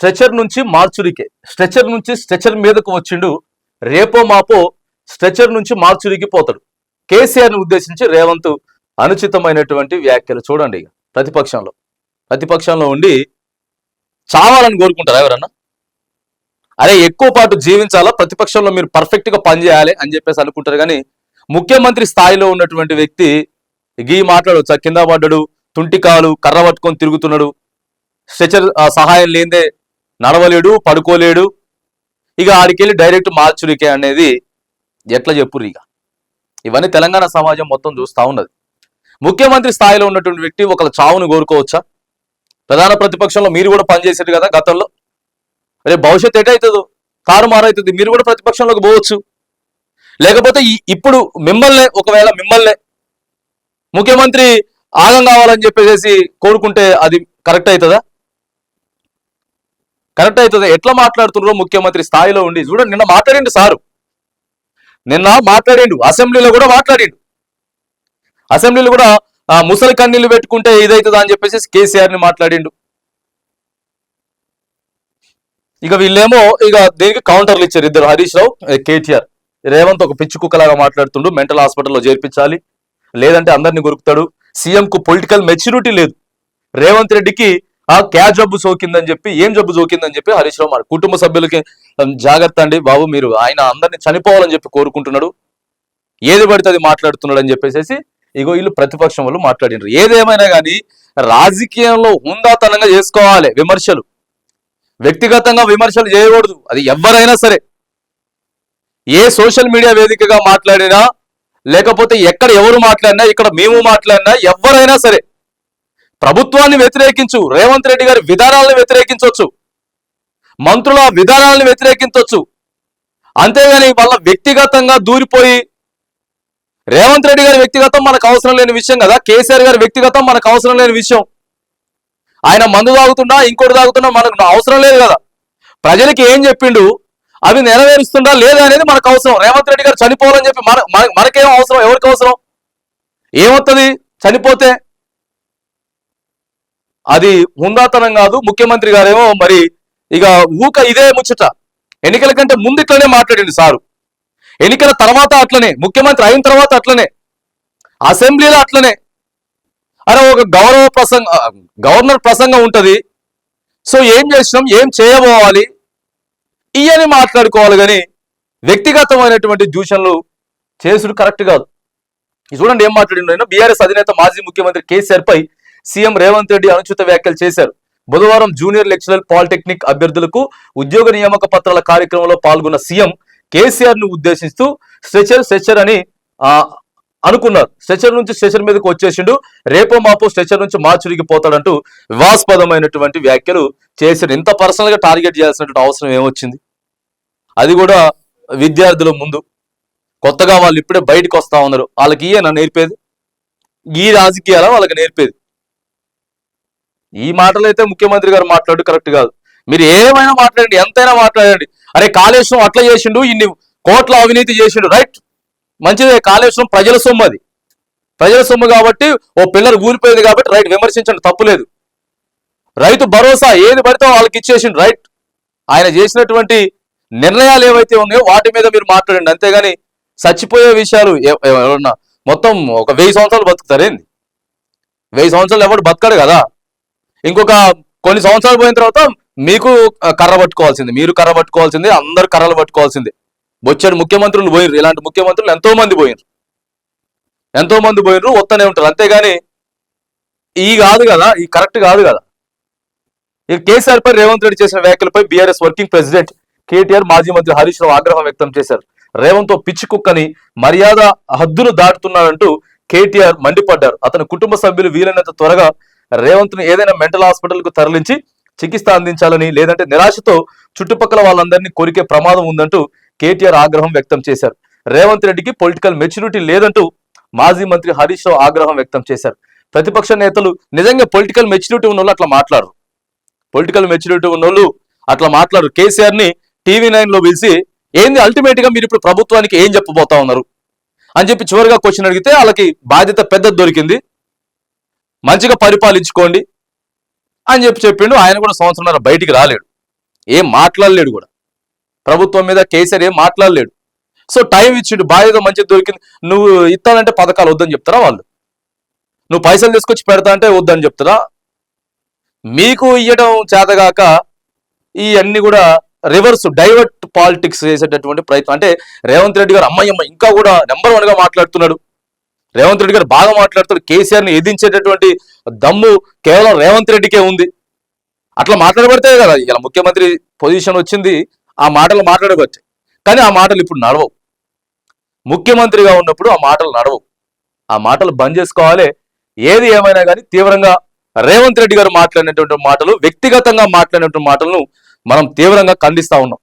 Stretcher నుంచి మార్చురికే. Stretcher నుంచి stretcher మీదకు వచ్చిండు. రేపో మాపో స్ట్రెచర్ నుంచి మార్చురికి పోతాడు. కేసీఆర్ని ఉద్దేశించి రేవంత్ అనుచితమైనటువంటి వ్యాఖ్యలు చూడండి ఇక. ప్రతిపక్షంలో. ప్రతిపక్షంలో ఉండి చావాలని కోరుకుంటారా ఎవరన్నా? అరే ఎక్కువ పాటు జీవించాలా? ప్రతిపక్షంలో మీరు పర్ఫెక్ట్గా పనిచేయాలి అని చెప్పేసి అనుకుంటారు కానీ ముఖ్యమంత్రి స్థాయిలో ఉన్నటువంటి వ్యక్తి గీ మాట్లాడవచ్చా కింద పడ్డాడు తుంటికాలు కర్ర పట్టుకొని తిరుగుతున్నాడు. స్ట్రెచర్ ఆ, సహాయం లేదే నడవలేడు పడుకోలేడు. ఇక ఆడికెళ్ళి డైరెక్ట్ మార్చురికే అనేది ఎట్లా చెప్పురు ఇక. ఇవన్నీ తెలంగాణ సమాజం మొత్తం చూస్తా ఉన్నది. ముఖ్యమంత్రి స్థాయిలో ఉన్నటువంటి వ్యక్తి ఒకళ్ళ చావును కోరుకోవచ్చా? ప్రధాన ప్రతిపక్షంలో మీరు కూడా పనిచేసారు కదా గతంలో? రేపు భవిష్యత్ ఎటవుతుందో తారుమారైతుంది మీరు కూడా ప్రతిపక్షంలోకి పోవచ్చు. లేకపోతే ఈ- ఇప్పుడు మిమ్మల్నే ఒకవేళ మిమ్మల్నే ముఖ్యమంత్రి ఆగం కావాలని చెప్పేసి కోరుకుంటే అది కరెక్ట్ అవుతుందా? కరెక్ట్ అవుతుంది. ఎట్లా మాట్లాడుతున్నారో ముఖ్యమంత్రి స్థాయిలో ఉండి. చూడండి నిన్న మాట్లాడిండు సారు. నిన్న మాట్లాడిండు. అసెంబ్లీలో కూడా మాట్లాడిండు. అసెంబ్లీలో కూడా ఆ, ముసలి కన్నీళ్ళు పెట్టుకుంటే ఇదవుతుందా అని చెప్పేసి కేసీఆర్ని మాట్లాడిండు. ఇక వీళ్ళేమో ఇక దీనికి కౌంటర్లు ఇచ్చారు ఇద్దరు. హరీష్ రావు కేటీఆర్. రేవంత్ ఒక పిచ్చి కుక్కలాగా మాట్లాడుతుండు. మెంటల్ హాస్పిటల్లో చేర్పించాలి. లేదంటే అందరిని కొరుకుతాడు. సీఎంకు పొలిటికల్ మెచ్యూరిటీ లేదు. రేవంత్ రెడ్డికి ఆ క్యా జబ్బు సోకిందని చెప్పి ఏం జబ్బు సోకిందని చెప్పి హరీష్ రావు మరి. కుటుంబ సభ్యులకి జాగ్రత్త అండి బాబు మీరు ఆయన అందరిని చనిపోవాలని చెప్పి కోరుకుంటున్నాడు. ఏది పడితే అది మాట్లాడుతున్నాడు అని చెప్పేసి ఇగో వీళ్ళు ప్రతిపక్షం వాళ్ళు మాట్లాడినారు. ఏదేమైనా కానీ రాజకీయంలో హుందాతనంగా చేసుకోవాలి విమర్శలు. వ్యక్తిగతంగా విమర్శలు చేయకూడదు. అది ఎవరైనా సరే. ఏ సోషల్ మీడియా వేదికగా మాట్లాడినా లేకపోతే ఎక్కడ ఎవరు మాట్లాడినా ఇక్కడ మేము మాట్లాడినా ఎవరైనా సరే ప్రభుత్వాన్ని వ్యతిరేకించు. రేవంత్ రెడ్డి గారి విధానాలను వ్యతిరేకించవచ్చు మంత్రుల విధానాలను వ్యతిరేకించవచ్చు అంతేగాని వాళ్ళ వ్యక్తిగతంగా దూరిపోయి రేవంత్ రెడ్డి గారి వ్యక్తిగతం మనకు అవసరం లేని విషయం కదా. కేసీఆర్ గారి వ్యక్తిగతం మనకు అవసరం లేని విషయం. ఆయన మందు తాగుతున్నా ఇంకోటి తాగుతున్నా మనకు అవసరం లేదు కదా. ప్రజలకి ఏం చెప్పిండు? అవి నెరవేరుస్తుందా లేదా అనేది మనకు అవసరం. రేవంత్ రెడ్డి గారు చనిపోవాలని చెప్పి మన మనకేం అవసరం? ఎవరికి అవసరం? ఏమవుతుంది చనిపోతే అది హుందాతనం కాదు ముఖ్యమంత్రి గారేమో మరి ఇక ఊక ఇదే ముచ్చట. ఎన్నికల కంటే ముందు ఇట్లనే మాట్లాడిండు సారు. ఎన్నికల తర్వాత అట్లనే ముఖ్యమంత్రి అయిన తర్వాత అట్లనే అసెంబ్లీలో అట్లనే. అరే ఒక గౌరవ ప్రసంగ గవర్నర్ ప్రసంగం ఉంటుంది. సో ఏం చేసినాం ఏం చేయబోవాలి? ఇయని మాట్లాడుకోవాలి కానీ వ్యక్తిగతమైనటువంటి దూషణలు చేసుడు కరెక్ట్ కాదు. ఇది చూడండి ఏం మాట్లాడిండు బీఆర్ఎస్ అధినేత మాజీ ముఖ్యమంత్రి కేసీఆర్ పై సీఎం రేవంత్ రెడ్డి అనుచిత వ్యాఖ్యలు చేశారు. బుధవారం జూనియర్ లెక్చరర్ పాలిటెక్నిక్ అభ్యర్థులకు ఉద్యోగ నియామక పత్రాల కార్యక్రమంలో పాల్గొన్న సీఎం కేసీఆర్ను ఉద్దేశిస్తూ స్ట్రెచర్ స్ట్రెచర్ అని అనుకున్నారు. స్ట్రెచర్ నుంచి స్ట్రెచర్ మీదకి వచ్చేసిండు. రేపో మాపో స్ట్రెచర్ నుంచి మార్చుడికి పోతాడంటూ వివాస్పదమైనటువంటి వ్యాఖ్యలు చేశారు. ఇంత పర్సనల్గా టార్గెట్ చేయాల్సినటువంటి అవసరం ఏమొచ్చింది? అది కూడా విద్యార్థుల ముందు. కొత్తగా వాళ్ళు ఇప్పుడే బయటకు వస్తా ఉన్నారు. వాళ్ళకి ఈయన నేర్పేది? ఈ రాజకీయాల వాళ్ళకి నేర్పేది? ఈ మాటలు అయితే ముఖ్యమంత్రి గారు మాట్లాడు కరెక్ట్ కాదు. మీరు ఏమైనా మాట్లాడండి ఎంతైనా మాట్లాడండి. అరే కాళేశ్వరం అట్లా చేసిండు ఇన్ని కోట్ల అవినీతి చేసిండు రైట్? మంచిదే కాళేశ్వరం ప్రజల సొమ్ము అది. ప్రజల సొమ్ము కాబట్టి ఓ పిల్లలు ఊరిపోయింది కాబట్టి రైట్ విమర్శించండి తప్పులేదు రైతు భరోసా ఏది పడితే వాళ్ళకి ఇచ్చేసిండు రైట్? ఆయన చేసినటువంటి నిర్ణయాలు ఏవైతే ఉన్నాయో వాటి మీద మీరు మాట్లాడండి. అంతేగాని చచ్చిపోయే విషయాలు ఎవరన్నా మొత్తం ఒక వెయ్యి సంవత్సరాలు బతుకుతారేంది? వెయ్యి సంవత్సరాలు ఎవడు బతకడు కదా? ఇంకొక కొన్ని సంవత్సరాలు పోయిన తర్వాత మీకు కర్ర పట్టుకోవాల్సింది. మీరు కర్ర పట్టుకోవాల్సింది అందరు కర్రలు పట్టుకోవాల్సింది. బొచ్చాడు ముఖ్యమంత్రులు పోయినరు ఇలాంటి ముఖ్యమంత్రులు ఎంతో మంది పోయినరు ఎంతో మంది పోయినరు వస్తూనే ఉంటారు. అంతేగాని ఈ కాదు కదా ఈ కరెక్ట్ కాదు కదా. ఈ కేసీఆర్ పై రేవంత్ రెడ్డి చేసిన వ్యాఖ్యలపై బీఆర్ఎస్ వర్కింగ్ ప్రెసిడెంట్ కేటీఆర్ మాజీ మంత్రి హరీష్ రావు ఆగ్రహం వ్యక్తం చేశారు. రేవంత్ పిచ్చి కుక్కని మర్యాద హద్దును దాటుతున్నాడంటూ కేటీఆర్ మండిపడ్డారు. అతని కుటుంబ సభ్యులు వీలైనంత త్వరగా రేవంత్ను ఏదైనా మెంటల్ హాస్పిటల్కు తరలించి చికిత్స అందించాలని లేదంటే నిరాశతో చుట్టుపక్కల వాళ్ళందరినీ కోరికే ప్రమాదం ఉందంటూ కేటీఆర్ ఆగ్రహం వ్యక్తం చేశారు. రేవంత్ రెడ్డికి పొలిటికల్ మెచ్యూరిటీ లేదంటూ మాజీ మంత్రి హరీష్ రావు ఆగ్రహం వ్యక్తం చేశారు. ప్రతిపక్ష నేతలు నిజంగా పొలిటికల్ మెచ్యూరిటీ ఉన్నోళ్ళు అట్లా మాట్లాడరు. పొలిటికల్ మెచ్యూరిటీ ఉన్నోళ్ళు అట్లా మాట్లాడరు. కేసీఆర్ని టీవీ నైన్లో పిలిచి ఏంది అల్టిమేట్గా మీరు ఇప్పుడు ప్రభుత్వానికి ఏం చెప్పబోతా ఉన్నారు? అని చెప్పి చివరిగా క్వశ్చన్ అడిగితే వాళ్ళకి బాధ్యత పెద్దది దొరికింది. మంచిగా పరిపాలించుకోండి అని చెప్పి చెప్పిండు. ఆయన కూడా సంవత్సరంన్నర బయటికి రాలేడు. ఏం మాట్లాడలేడు కూడా. ప్రభుత్వం మీద కేసీఆర్ ఏం మాట్లాడలేడు. సో టైం ఇచ్చిండు. బాధ్యత మంచిగా దొరికింది. నువ్వు ఇస్తానంటే పథకాలు వద్దని చెప్తారా వాళ్ళు? నువ్వు పైసలు తీసుకొచ్చి పెడతా అంటే వద్దని చెప్తారా? మీకు ఇయ్యడం చేతగాక ఈ అన్ని కూడా రివర్స్ డైవర్ట్ పాలిటిక్స్ చేసేటటువంటి ప్రయత్నం. అంటే రేవంత్ రెడ్డి గారు అమ్మయ్యమ్మ ఇంకా కూడా నెంబర్ వన్గా మాట్లాడుతున్నాడు. రేవంత్ రెడ్డి గారు బాగా మాట్లాడుతాడు కేసీఆర్ని ఎదించేటటువంటి దమ్ము కేవలం రేవంత్ రెడ్డికే ఉంది. అట్లా మాట్లాడబడితే కదా ఇలా ముఖ్యమంత్రి పొజిషన్ వచ్చింది ఆ మాటలు మాట్లాడవచ్చు కానీ ఆ మాటలు ఇప్పుడు నడవవు. ముఖ్యమంత్రిగా ఉన్నప్పుడు ఆ మాటలు నడవవు. ఆ మాటలు బంద్ చేసుకోవాలి. ఏది ఏమైనా కానీ తీవ్రంగా రేవంత్ రెడ్డి గారు మాట్లాడినటువంటి మాటలు వ్యక్తిగతంగా మాట్లాడినటువంటి మాటలను మనం తీవ్రంగా ఖండిస్తా ఉన్నాం.